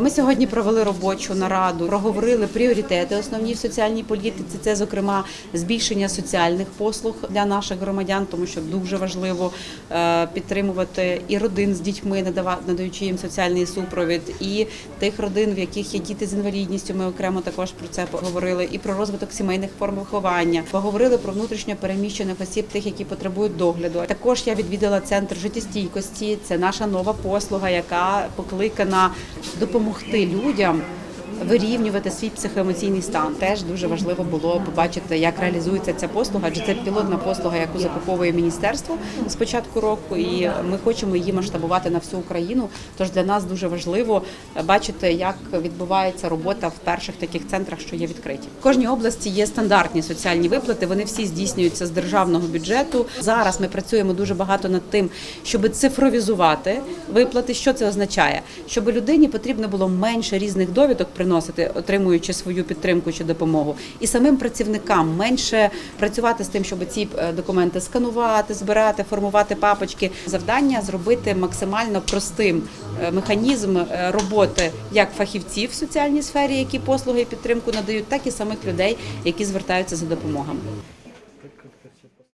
Ми сьогодні провели робочу нараду, проговорили пріоритети основні в соціальній політиці. Це, зокрема, збільшення соціальних послуг для наших громадян, тому що дуже важливо е, підтримувати і родин з дітьми, надаючи їм соціальний супровід, і тих родин, в яких є діти з інвалідністю. Ми окремо також про це поговорили, і про розвиток сімейних форм виховання. Поговорили про внутрішньо переміщених осіб, тих, які потребують догляду. Також я відвідала центр життєстійкості. Це наша нова послуга, яка покликана допомогти людям. Вирівнювати свій психоемоційний стан теж дуже важливо було побачити, як реалізується ця послуга. Адже це пілотна послуга, яку закуповує міністерство з початку року, і ми хочемо її масштабувати на всю Україну. Тож для нас дуже важливо бачити, як відбувається робота в перших таких центрах, що є відкриті. В кожній області є стандартні соціальні виплати. Вони всі здійснюються з державного бюджету. Зараз ми працюємо дуже багато над тим, щоб цифровізувати виплати. Що це означає? Щоб людині потрібно було менше різних довідок приносити, отримуючи свою підтримку чи допомогу, і самим працівникам менше працювати з тим, щоб ці е, документи сканувати, збирати, формувати папочки. Завдання зробити максимально простим е, механізм е, роботи як фахівців в соціальній сфері, які послуги і підтримку надають, так і самих людей, які звертаються за допомогами.